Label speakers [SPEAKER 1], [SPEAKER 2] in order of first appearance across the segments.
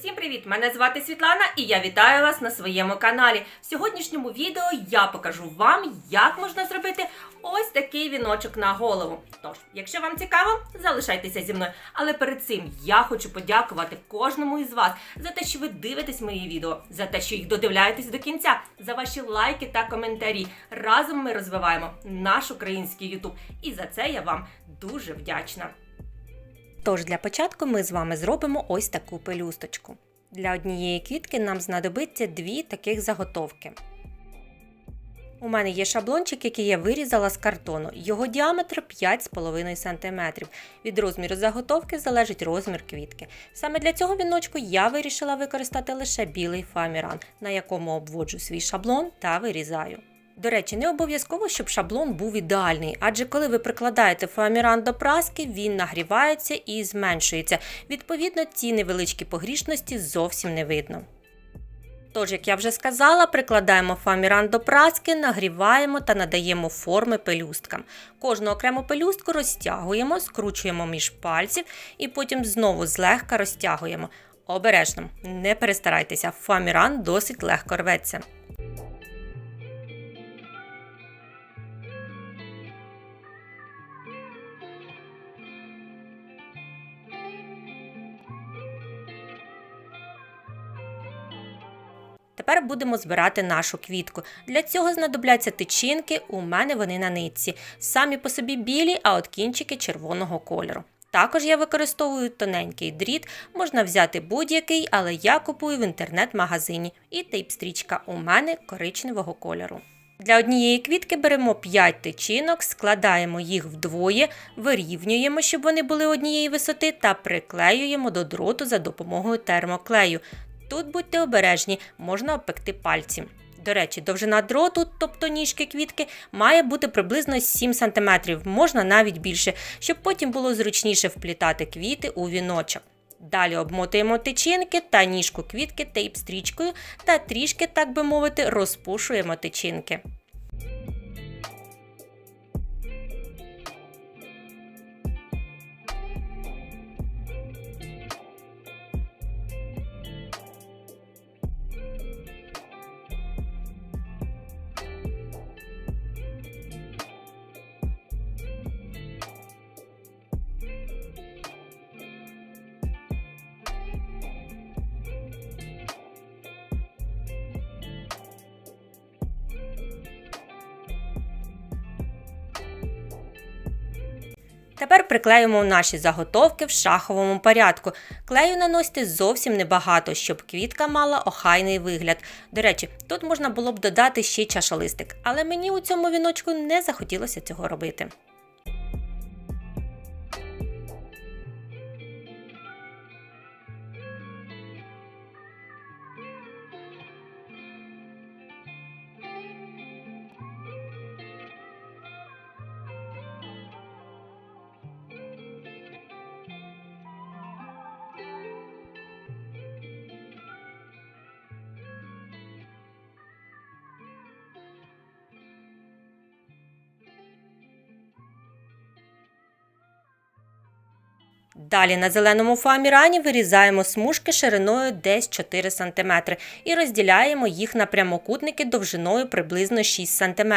[SPEAKER 1] Усім привіт! Мене звати Світлана і я вітаю вас на своєму каналі. В сьогоднішньому відео я покажу вам, як можна зробити ось такий віночок на голову. Тож, якщо вам цікаво, залишайтеся зі мною. Але перед цим я хочу подякувати кожному із вас за те, що ви дивитесь мої відео, за те, що їх додивляєтесь до кінця, за ваші лайки та коментарі. Разом ми розвиваємо наш український Ютуб. І за це я вам дуже вдячна. Тож для початку ми з вами зробимо ось таку пелюсточку. Для однієї квітки нам знадобиться дві таких заготовки. У мене є шаблончик, який я вирізала з картону. Його діаметр 5,5 см. Від розміру заготовки залежить розмір квітки. Саме для цього віночку я вирішила використати лише білий фаміран, на якому обводжу свій шаблон та вирізаю. До речі, не обов'язково, щоб шаблон був ідеальний, адже коли ви прикладаєте фоаміран до праски, він нагрівається і зменшується. Відповідно, ці невеличкі погрішності зовсім не видно. Тож, як я вже сказала, прикладаємо фоаміран до праски, нагріваємо та надаємо форми пелюсткам. Кожну окрему пелюстку розтягуємо, скручуємо між пальців і потім знову злегка розтягуємо. Обережно, не перестарайтеся, фоаміран досить легко рветься. Тепер будемо збирати нашу квітку. Для цього знадобляться тичинки, у мене вони на нитці. Самі по собі білі, а от кінчики червоного кольору. Також я використовую тоненький дріт, можна взяти будь-який, але я купую в інтернет-магазині. І тейп-стрічка у мене коричневого кольору. Для однієї квітки беремо 5 тичинок, складаємо їх вдвоє, вирівнюємо, щоб вони були однієї висоти, та приклеюємо до дроту за допомогою термоклею. Тут будьте обережні, можна обпекти пальці. До речі, довжина дроту, тобто ніжки квітки, має бути приблизно 7 см, можна навіть більше, щоб потім було зручніше вплітати квіти у віночок. Далі обмотуємо тичинки та ніжку квітки тейп-стрічкою та трішки, так би мовити, розпушуємо тичинки. Тепер приклеїмо наші заготовки в шаховому порядку. Клею наносити зовсім небагато, щоб квітка мала охайний вигляд. До речі, тут можна було б додати ще чашолистик, але мені у цьому віночку не захотілося цього робити. Далі на зеленому фоамірані вирізаємо смужки шириною десь 4 см і розділяємо їх на прямокутники довжиною приблизно 6 см.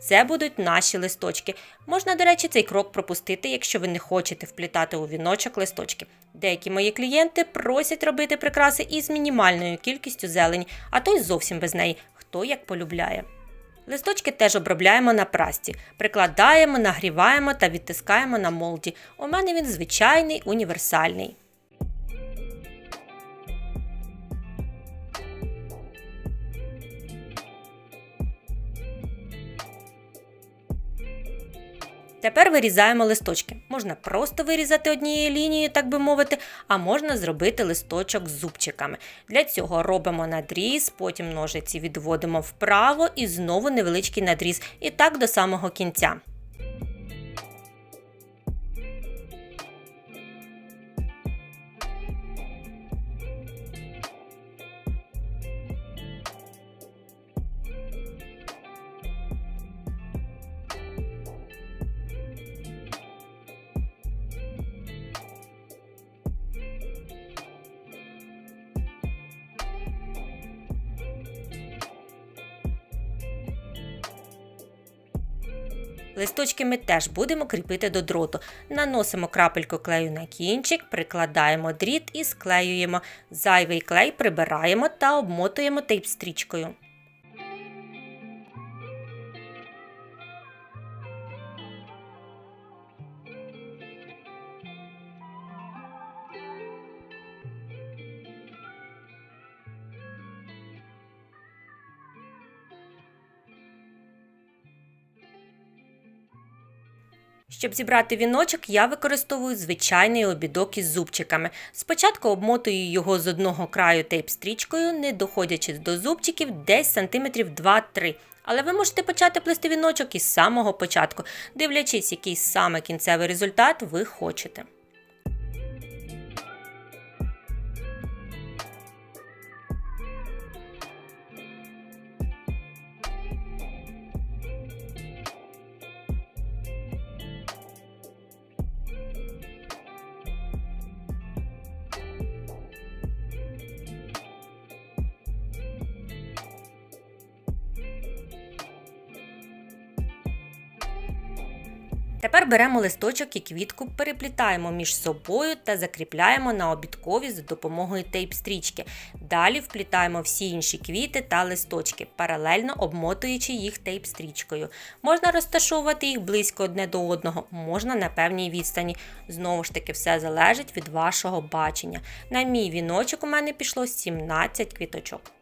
[SPEAKER 1] Це будуть наші листочки. Можна, до речі, цей крок пропустити, якщо ви не хочете вплітати у віночок листочки. Деякі мої клієнти просять робити прикраси із мінімальною кількістю зелені, а то й зовсім без неї, хто як полюбляє. Листочки теж обробляємо на прасті, прикладаємо, нагріваємо та відтискаємо на молді. У мене він звичайний універсальний. Тепер вирізаємо листочки. Можна просто вирізати однією лінією, так би мовити, а можна зробити листочок з зубчиками. Для цього робимо надріз, потім ножиці відводимо вправо і знову невеличкий надріз. І так до самого кінця. Листочки ми теж будемо кріпити до дроту. Наносимо крапельку клею на кінчик, прикладаємо дріт і склеюємо. Зайвий клей прибираємо та обмотуємо тейп-стрічкою. Щоб зібрати віночок, я використовую звичайний обідок із зубчиками. Спочатку обмотую його з одного краю тейп-стрічкою, не доходячи до зубчиків десь сантиметрів 2-3. Але ви можете почати плести віночок із самого початку, дивлячись, який саме кінцевий результат ви хочете. Тепер беремо листочок і квітку, переплітаємо між собою та закріпляємо на обідкові за допомогою тейп-стрічки. Далі вплітаємо всі інші квіти та листочки, паралельно обмотуючи їх тейп-стрічкою. Можна розташовувати їх близько одне до одного, можна на певній відстані. Знову ж таки, все залежить від вашого бачення. На мій віночок у мене пішло 17 квіточок.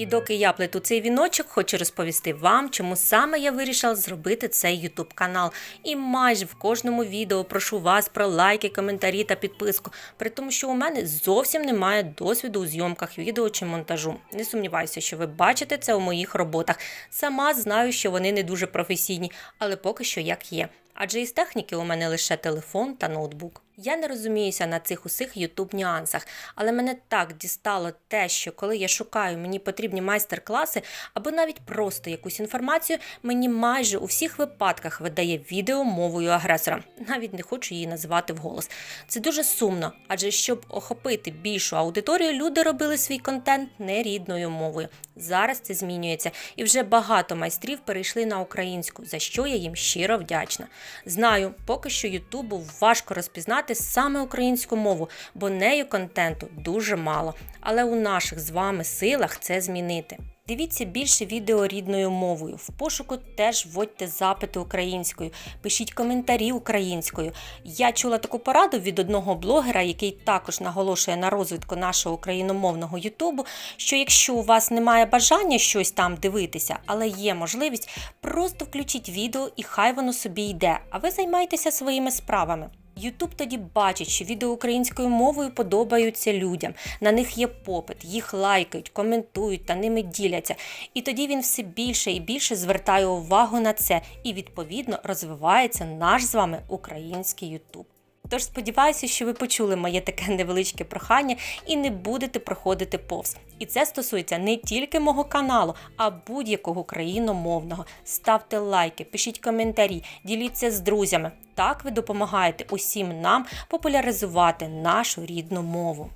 [SPEAKER 1] І доки я плету цей віночок, хочу розповісти вам, чому саме я вирішила зробити цей YouTube канал. І майже в кожному відео прошу вас про лайки, коментарі та підписку, при тому, що у мене зовсім немає досвіду у зйомках відео чи монтажу. Не сумніваюся, що ви бачите це у моїх роботах. Сама знаю, що вони не дуже професійні, але поки що як є. Адже із техніки у мене лише телефон та ноутбук. Я не розуміюся на цих усіх ютуб нюансах, але мене так дістало те, що коли я шукаю, мені потрібні майстер-класи або навіть просто якусь інформацію, мені майже у всіх випадках видає відео мовою агресора. Навіть не хочу її називати вголос. Це дуже сумно, адже щоб охопити більшу аудиторію, люди робили свій контент не рідною мовою. Зараз це змінюється, і вже багато майстрів перейшли на українську, за що я їм щиро вдячна. Знаю, поки що Ютубу важко розпізнати саме українську мову, бо нею контенту дуже мало. Але у наших з вами силах це змінити. Дивіться більше відео рідною мовою. В пошуку теж вводьте запити українською, пишіть коментарі українською. Я чула таку пораду від одного блогера, який також наголошує на розвитку нашого україномовного Ютубу, що якщо у вас немає бажання щось там дивитися, але є можливість, просто включіть відео і хай воно собі йде, а ви займайтеся своїми справами. Ютуб тоді бачить, що відео українською мовою подобаються людям, на них є попит, їх лайкають, коментують та ними діляться. І тоді він все більше і більше звертає увагу на це, і відповідно розвивається наш з вами український Ютуб. Тож сподіваюся, що ви почули моє таке невеличке прохання і не будете проходити повз. І це стосується не тільки мого каналу, а будь-якого країномовного. Ставте лайки, пишіть коментарі, діліться з друзями. Так ви допомагаєте усім нам популяризувати нашу рідну мову.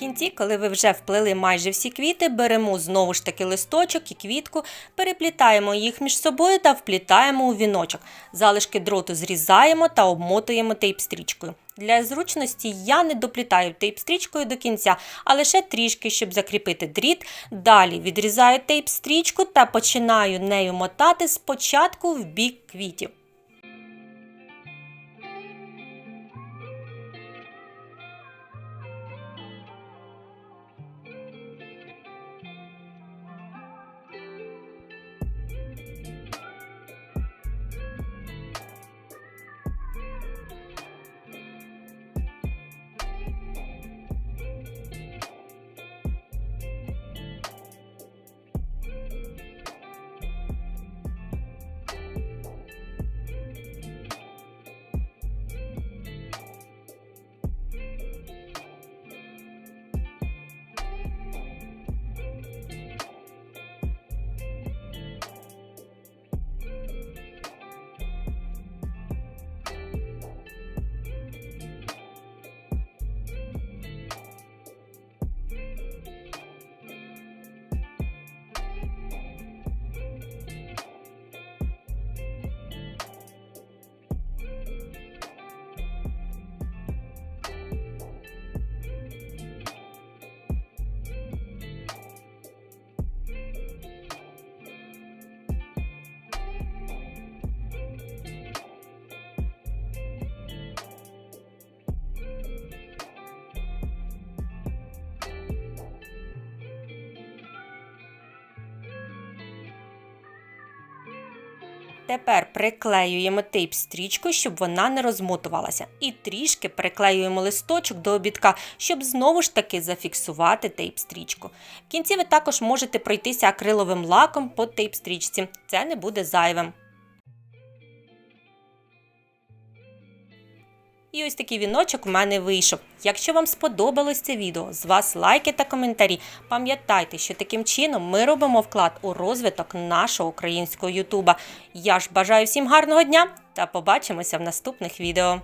[SPEAKER 1] В кінці, коли ви вже вплели майже всі квіти, беремо знову ж таки листочок і квітку, переплітаємо їх між собою та вплітаємо у віночок. Залишки дроту зрізаємо та обмотуємо тейп-стрічкою. Для зручності я не доплітаю тейп-стрічкою до кінця, а лише трішки, щоб закріпити дріт. Далі відрізаю тейп-стрічку та починаю нею мотати спочатку в бік квітів. Тепер приклеюємо тейп стрічкою, щоб вона не розмотувалася. І трішки приклеюємо листочок до обідка, щоб знову ж таки зафіксувати тейп стрічку. В кінці ви також можете пройтися акриловим лаком по тейп стрічці. Це не буде зайвим. І ось такий віночок у мене вийшов. Якщо вам сподобалось це відео, з вас лайки та коментарі. Пам'ятайте, що таким чином ми робимо вклад у розвиток нашого українського Ютуба. Я ж бажаю всім гарного дня та побачимося в наступних відео.